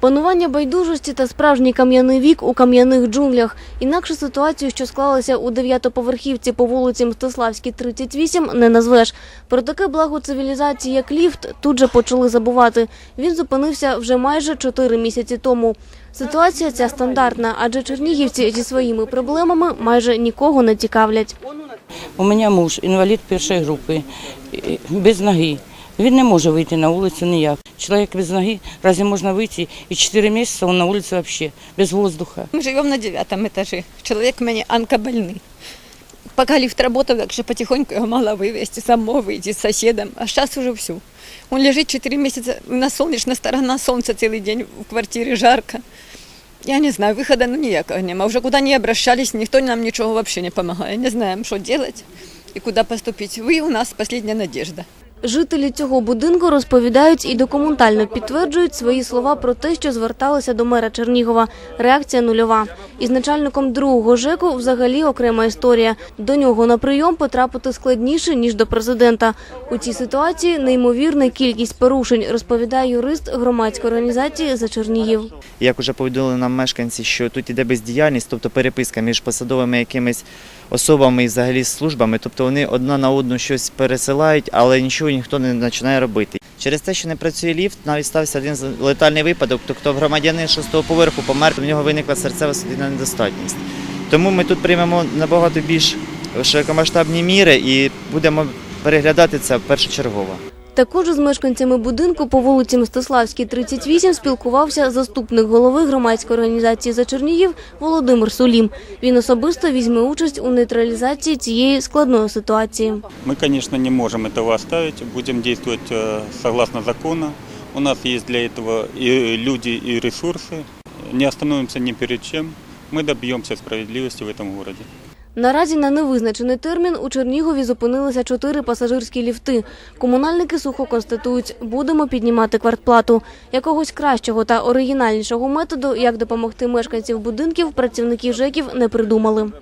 Панування байдужості та справжній кам'яний вік у кам'яних джунглях. Інакше ситуацію, що склалася у дев'ятоповерхівці по вулиці Мстиславській, 38, не назвеш. Про таке благо цивілізації, як ліфт, тут же почали забувати. Він зупинився вже майже чотири місяці тому. Ситуація ця стандартна, адже чернігівці зі своїми проблемами майже нікого не цікавлять. У мене муж інвалід першої групи, без ноги. Він не може вийти на вулицю ніяк. Чоловік без ноги, разве можна вийти? І 4 місяці він на вулиці взагалі, без воздуха. Мы живем на девятом этаже. Человек у меня онкобольный. Пока лифт работал, я же потихоньку его могла вывести, самого выйти с соседом. А сейчас уже все. Он лежит 4 месяца на солнечная сторона солнца целый день в квартире жарко. Я не знаю, выхода ну никакого нема. Уже куда ни обращались, никто нам ничего вообще не помогает. Не знаем, что делать и куда поступить. Вы у нас последняя надежда. Жителі цього будинку розповідають і документально підтверджують свої слова про те, що зверталися до мера Чернігова. Реакція нульова. Із начальником другого ЖЕКу взагалі окрема історія. До нього на прийом потрапити складніше, ніж до президента. У цій ситуації неймовірна кількість порушень, розповідає юрист громадської організації за Чернігів. Як вже повідомили нам мешканці, що тут іде бездіяльність, тобто переписка між посадовими якимись особами і взагалі службами, тобто вони одна на одну щось пересилають, але нічого ніхто не починає робити. Через те, що не працює ліфт, навіть стався один з- летальний випадок, тобто громадянин шостого поверху помер, в нього виникла серцево-судинна недостатність. Тому ми тут приймемо набагато більш широкомасштабні міри і будемо переглядати це першочергово. Також з мешканцями будинку по вулиці Мстиславській, 38 спілкувався заступник голови громадської організації за Чернігів Володимир Сулім. Він особисто візьме участь у нейтралізації цієї складної ситуації. Мы, конечно, не можем этого оставить, будем действовать э, согласно закону. У нас есть для этого и люди, и ресурсы. Не остановимся ни перед чем. Мы добьемся справедливости в этом городе. Наразі на невизначений термін у Чернігові зупинилися чотири пасажирські ліфти. Комунальники сухо констатують, будемо піднімати квартплату. Якогось кращого та оригінальнішого методу, як допомогти мешканців будинків, працівники ЖЕКів не придумали.